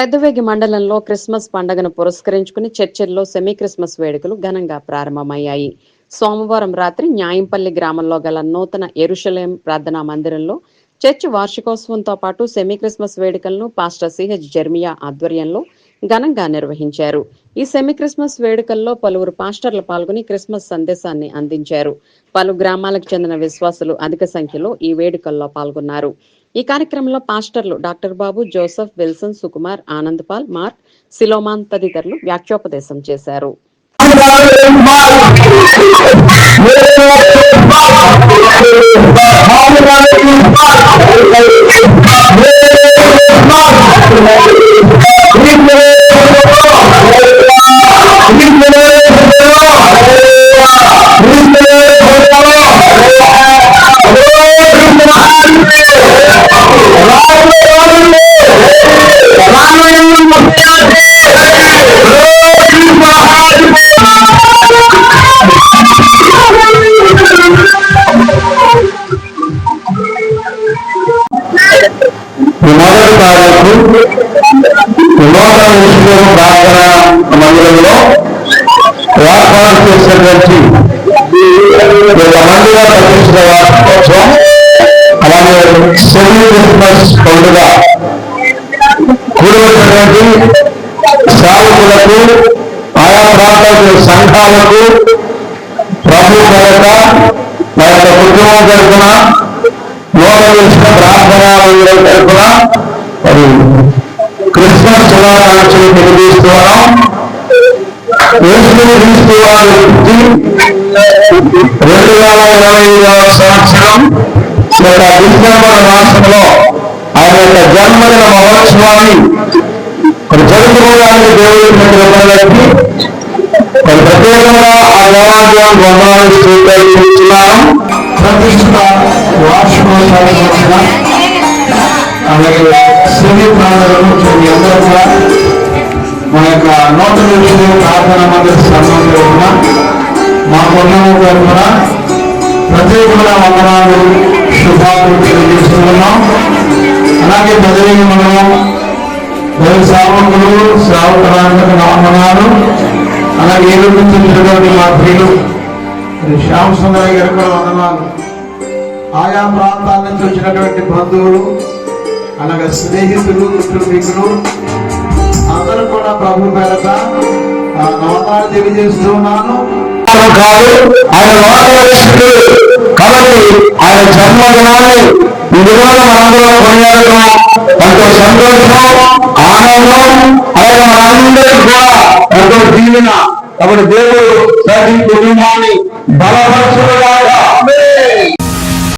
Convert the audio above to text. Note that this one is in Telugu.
పెద్దవేగి మండలంలో క్రిస్మస్ పండుగను పురస్కరించుకుని చర్చిల్లో సెమీ క్రిస్మస్ వేడుకలు ఘనంగా ప్రారంభమయ్యాయి. సోమవారం రాత్రి న్యాయంపల్లి గ్రామంలో గల నూతన ఎరుషలేం ప్రార్థనా మందిరంలో చర్చి వార్షికోత్సవంతో పాటు సెమీ క్రిస్మస్ వేడుకలను పాస్టర్ సిహెచ్ జర్మియా ఆధ్వర్యంలో ఘనంగా నిర్వహించారు. ఈ సెమీ క్రిస్మస్ వేడుకల్లో పలువురు పాస్టర్లు పాల్గొని క్రిస్మస్ సందేశాన్ని అందించారు. పలు గ్రామాలకు చెందిన విశ్వాసులు అధిక సంఖ్యలో ఈ వేడుకల్లో పాల్గొన్నారు. ఈ కార్యక్రమంలో పాస్టర్లు doctor Babu Joseph Wilson Sukumar Anand Paul mark సిలోమాన్ తదితరులు వ్యాఖ్యోపదేశం చేశారు. ఈ మొదటి తారీఖు నూతన ప్రార్థన మందిరంలో ఏర్పాటు చేసినటువంటి ఒక మందిర ప్రతిష్ట వార్షికోత్సవం అలాగే సెమీ క్రిస్మస్ పండుగ. కూడినటువంటి సేవకులకు ఆయా ప్రాంతాల సంఘాలకు ప్రభు పేరట మా యొక్క కుటుంబం తరఫున నూతన విషయ తరఫున మరి క్రిస్మస్ శుభాకాంక్షలు తెలియజేస్తున్నాం యేసు క్రీస్తు రెండు వేల ఇరవై ఐదవ సంవత్సరం యొక్క డిసెంబర్ మాసంలో ఆయన యొక్క జన్మదిన మహోత్సవాన్ని జరుపుకోవడానికి దేవుడికి ప్రత్యేకంగా ఆ దేవాలయం వందనాలు స్వీకరించున్నాను ప్రతిష్ట వార్షికోత్సవానికి అలాగే సినీ ప్రాంతాలను మీ అందరూ కూడా మా యొక్క నూతన విషయం ప్రార్థన మందిర సంబంధంలో ఉన్న మా కుటుంబం కూడా ప్రత్యేకమైన వందనాలు శుభాకాంక్షలు తెలియజేస్తున్నాం అలాగే బదిలీ మండలం దైవ సేవకులు సేవకులందరికీ వందనాలు అలాగే ఏడు నుంచి మా ప్రియులు శ్రీ శ్యామ సుందరయ్య గారు కూడా వందనాలు ఆయా ప్రాంతాల నుంచి వచ్చినటువంటి బంధువులు అలాగే స్నేహితులు కుటుంబీకులు అందరూ కూడా ప్రభు పేరట ఆ నవతాలు తెలియజేస్తూ ఉన్నాను. ఆయన కాబట్టి ఆయన జన్మదినాన్ని ఇదిగోన మనందరం కొనియాడటం ఎంతో సంతోషం ఆనందం ఆయన మనందరికీ కూడా ఎంతో దీవెన కాబట్టి దేవుడు ప్రతి కుటుంబాన్ని బలపరచడం